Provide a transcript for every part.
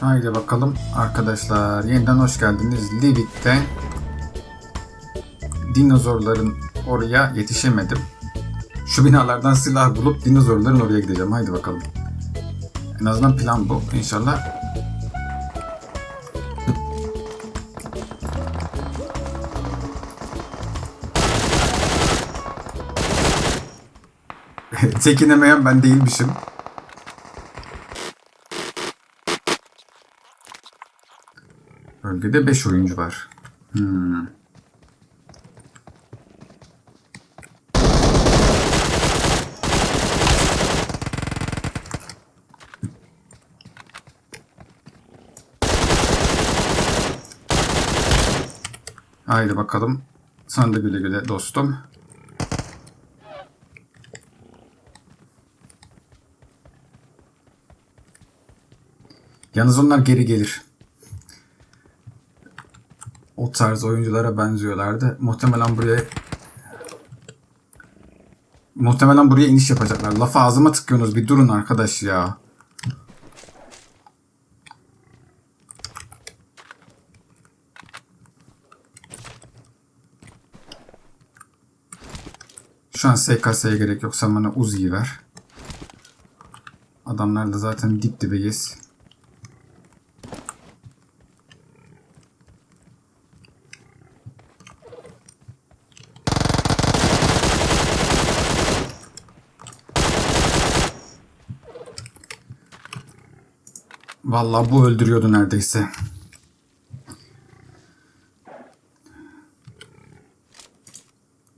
Haydi bakalım arkadaşlar. Yeniden hoş geldiniz. Livik'te dinozorların oraya yetişemedim. Şu binalardan silah bulup dinozorların oraya gideceğim. Haydi bakalım. En azından plan bu. İnşallah Çekinemeyen ben değilmişim. Bölgede 5 oyuncu var. Hmm. Haydi bakalım. Sen de güle güle dostum. Yalnız onlar geri gelir. O tarz oyunculara benziyorlardı. Muhtemelen buraya Muhtemelen buraya iniş yapacaklar. Lafı ağzıma tıkıyorsunuz. Bir durun arkadaş ya. Şu an SKS'ye gerek yok. Sen bana Uzi'yi ver. Adamlar da zaten dip dibeyiz. Vallahi bu öldürüyordu neredeyse.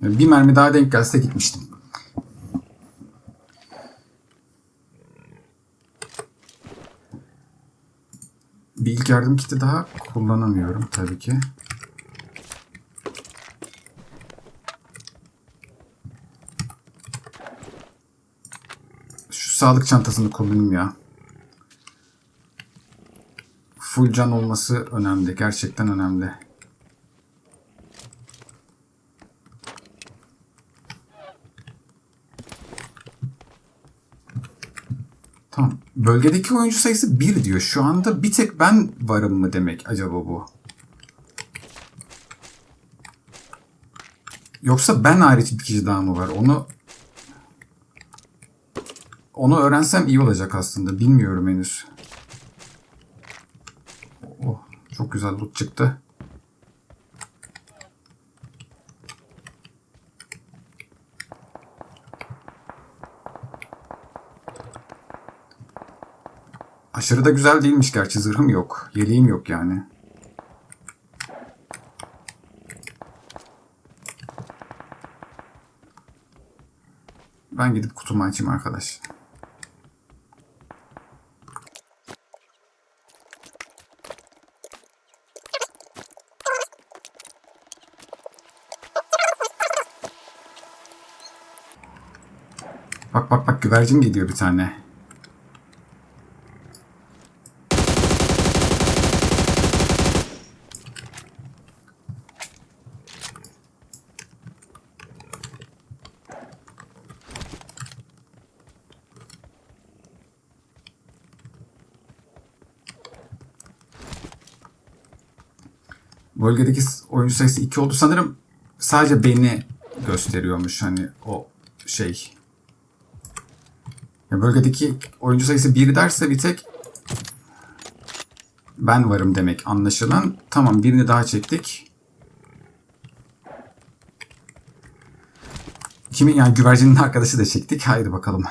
Bir mermi daha denk gelse gitmiştim. Bir ilk yardım kiti daha kullanamıyorum tabii ki. Şu sağlık çantasını kullanayım ya. Full can olması önemli. Gerçekten önemli. Tamam. Bölgedeki oyuncu sayısı 1 diyor. Şu anda bir tek ben varım mı demek acaba bu? Yoksa ben hariç bir kişi daha mı var? Onu onu öğrensem iyi olacak aslında. Bilmiyorum henüz. Çok güzel loot çıktı. Aşırı da güzel değilmiş gerçi zırhım yok. Yeleğim yok yani. Ben gidip kutumu açayım arkadaş. Bak bak bak güvercin gidiyor bir tane. Bölgedeki oyuncu sayısı 2 oldu. Sanırım sadece beni gösteriyormuş hani o şey. Ya bölgedeki oyuncu sayısı 1 derse bir tek ben varım demek anlaşılan. Tamam birini daha çektik. Kimin yani güvercinin arkadaşı da çektik. Haydi bakalım.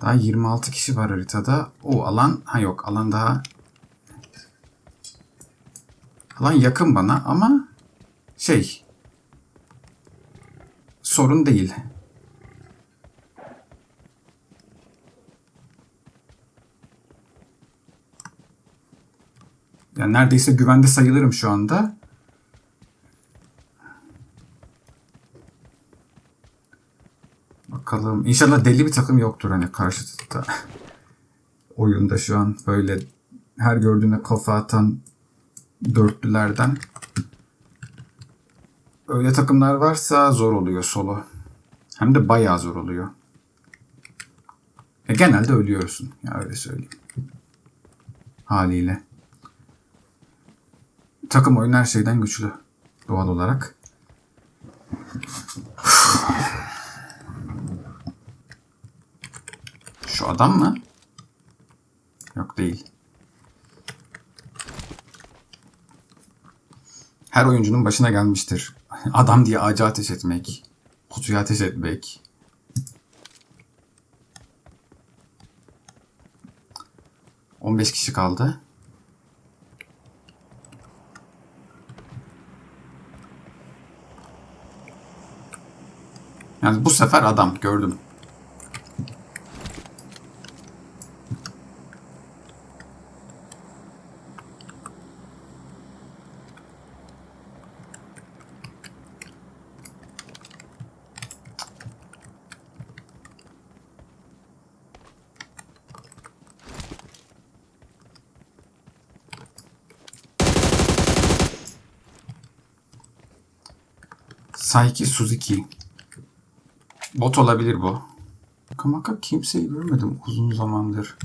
Daha 26 kişi var haritada. O alan ha yok alan daha Alan yakın bana ama şey sorun değil. Yani neredeyse güvende sayılırım şu anda. Bakalım. İnşallah deli bir takım yoktur hani karşıda. Oyunda şu an böyle her gördüğüne kafa atan dörtlülerden. Öyle takımlar varsa zor oluyor solo. Hem de bayağı zor oluyor. E genelde ölüyorsun. Ya öyle söyleyeyim. haliyle. Takım oyun her şeyden güçlü doğal olarak. Şu adam mı? Yok değil. Her oyuncunun başına gelmiştir. Adam diye ağaca ateş etmek, kutuya ateş etmek. On beş kişi kaldı. Yani bu sefer adam gördüm. Saiki Suzuki. Bot olabilir bu. Kamaka kimseyi görmedim uzun zamandır.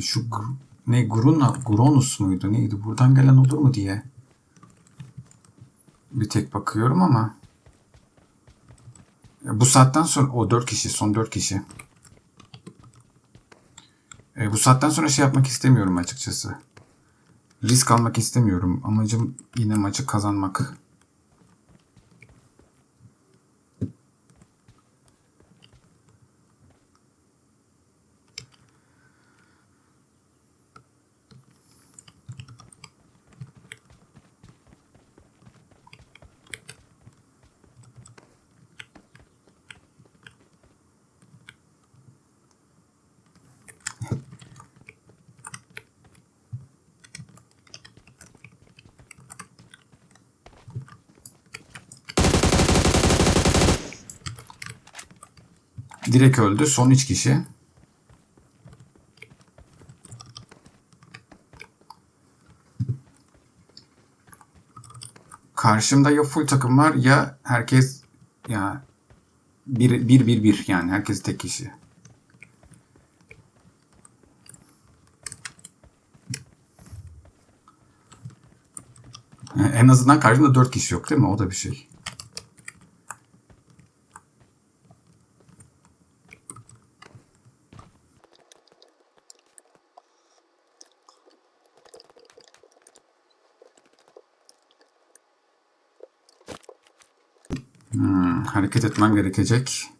Şu ne Gruna, Gronus muydu neydi? Buradan gelen olur mu diye. Bir tek bakıyorum ama. Bu saatten sonra o dört kişi, son dört kişi. E, bu saatten sonra şey yapmak istemiyorum açıkçası. Risk almak istemiyorum. Amacım yine maçı kazanmak. Direkt öldü. Son üç kişi. Karşımda ya full takım var ya herkes ya bir bir bir, bir yani herkes tek kişi. En azından karşımda dört kişi yok değil mi? O da bir şey. Hmm, hareket etmem gerekecek.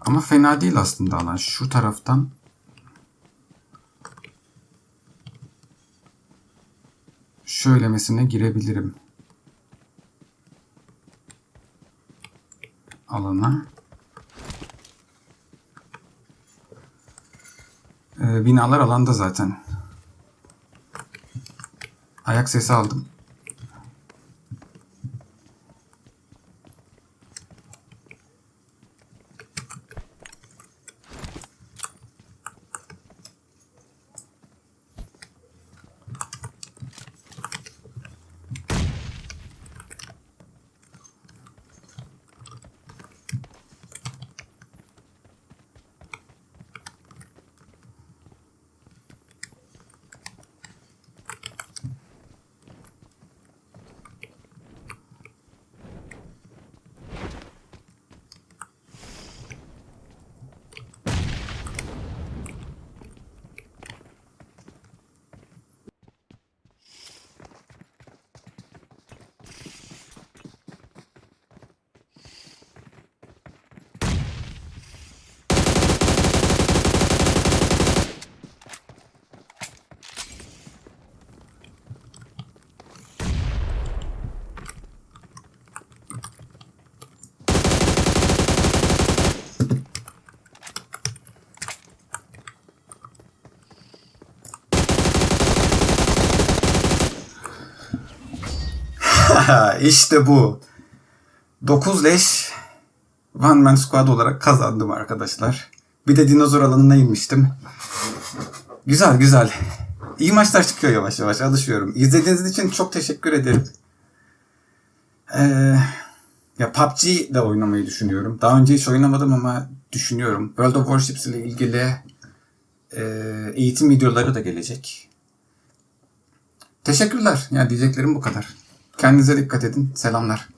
Ama fena değil aslında alan. Şu taraftan şöylemesine girebilirim. Alana. Ee, binalar alanda zaten. Ayak sesi aldım. İşte bu. 9 leş One Man Squad olarak kazandım arkadaşlar. Bir de dinozor alanına inmiştim. Güzel güzel. İyi maçlar çıkıyor yavaş yavaş alışıyorum. İzlediğiniz için çok teşekkür ederim. Ee, ya PUBG de oynamayı düşünüyorum. Daha önce hiç oynamadım ama düşünüyorum. World of Warships ile ilgili e, eğitim videoları da gelecek. Teşekkürler. Yani diyeceklerim bu kadar. Kendinize dikkat edin. Selamlar.